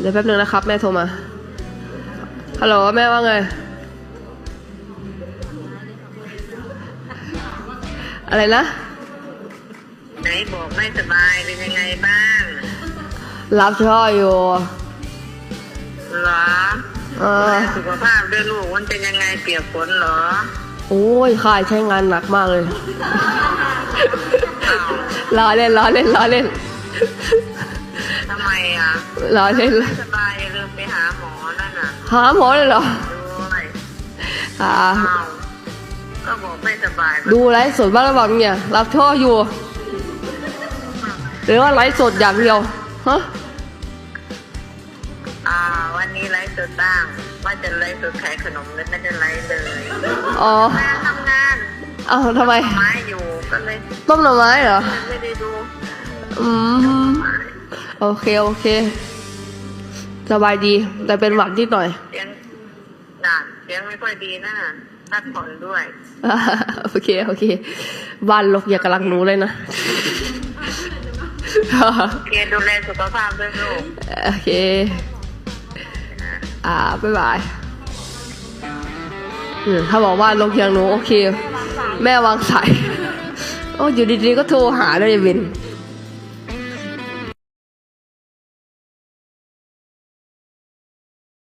เดี๋ยวแป๊บนึงนะครับ แม่โทรมา ฮัลโหลแม่ว่าไง อะไรนะ ไหนบอกไม่สบายเป็นยังไงบ้าง รับช่ออยู่เหรอเอดูอ แลสุขภาพด้วยลูกมันเป็นยังไงเปียกฝนเหรอโอ้ยค่ายใช้งานหนักมากเลยล้อเล่นล้อเล่นล้อเล่นทำไมอะล้อเล่นไม่สบายอย่าลืมไปหาหมอนั่นน่ะหาหมอเลยเหรอด้วยอ่าอ้าวก็บอกไม่สบายดูไลฟ์สดบ้างหรือเปล่าเนี่ย รับช่ออยู่ หรือว่าไลฟ์สดอย่างเดียวฮะอ่า วันนี้ไลฟ์สดบ้างว่าจะไลฟ์สดขายขนมแล้วไม่ได้ไลฟ์เลยอ๋อแม่ทำงานเอ้าทำไมไม้อยู่ก็เลยต้มหน่อไม้เหรอไม่ได้ดูอืม โอเค โอเค สบายดี แต่เป็นหวัดนิดหน่อย เสียงด่านเสียงไม่ค่อยดีนะพักผ่อนด้วยอ่าโอเค โอเค บ้านลกอย่ากำลังหนูเลยนะ โอเค ดูแลสุขภาพด้วยลูก โอเค อ่า บ๊ายบายอืมถ้าบอกว่าลงเคียงหนูโอเค แม่วางสาย โอ้อยู่ดีๆก็โทรหาเลยเวิน